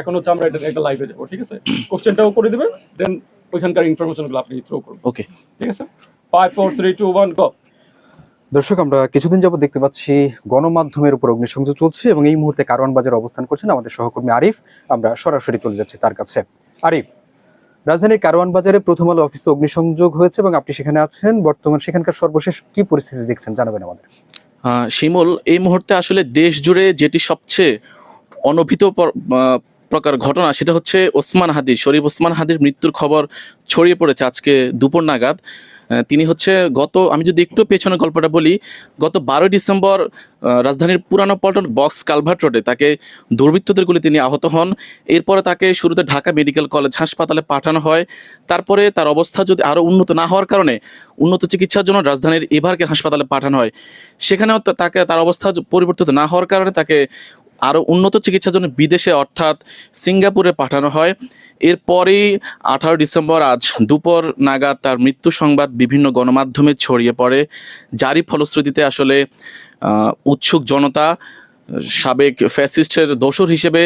এখন হচ্ছে আমরা এটা একটা লাইভে যাব ঠিক আছে? কোশ্চেনটাও করে দিবেন দেন ওইখানকার ইনফরমেশনগুলো আপনি থ্রো করবেন ওকে ঠিক আছে? Five four three two one go দর্শক আমরা কিছুদিন যাবত দেখতে পাচ্ছি গণমাধ্যমের উপর অগ্নিসংযোগ চলছে এবং এই মুহূর্তে কারওয়ান বাজারে অবস্থান করছেন আমাদের সহকর্মী আরিফ। আমরা সরাসরি চলে যাচ্ছি তার কাছে। আরিফ রাজধানীর কারওয়ান বাজারে প্রথম আলো অফিসে অগ্নিসংযোগ হয়েছে এবং আপনি সেখানে আছেন। বর্তমান সেখানকার সর্বশেষ কি পরিস্থিতি দেখছেন জানাবেন আমাদের। আহ, শিমুল এই মুহূর্তে আসলে দেশ জুড়ে যেটি সবচেয়ে অনভিত প্রকার ঘটনা, সেটা হচ্ছে ওসমান হাদি, শরীফ ওসমান হাদির মৃত্যুর খবর ছড়িয়ে পড়েছে আজকে দুপুর নাগাদ। তিনি হচ্ছে গত, আমি যদি একটু পেছনের গল্পটা বলি, গত বারোই ডিসেম্বর রাজধানীর পুরানো পল্টন বক্স কালভার্ট রোডে তাকে দুর্বৃত্তদের গুলি তিনি আহত হন। এরপরে তাকে শুরুতে ঢাকা মেডিকেল কলেজ হাসপাতালে পাঠানো হয়। তারপরে তার অবস্থা যদি আরও উন্নত না হওয়ার কারণে উন্নত চিকিৎসার জন্য রাজধানীর এভারকের হাসপাতালে পাঠানো হয়। সেখানেও তাকে, তার অবস্থা পরিবর্তিত না হওয়ার কারণে তাকে আরও উন্নত চিকিৎসার জন্য বিদেশে, অর্থাৎ সিঙ্গাপুরে পাঠানো হয়। এরপরেই আঠারো ডিসেম্বর আজ দুপুর নাগাদ তার মৃত্যু সংবাদ বিভিন্ন গণমাধ্যমে ছড়িয়ে পড়ে। যারই ফলশ্রুতিতে আসলে উৎসুক জনতা, সাবেক ফ্যাসিস্টের দোসর হিসেবে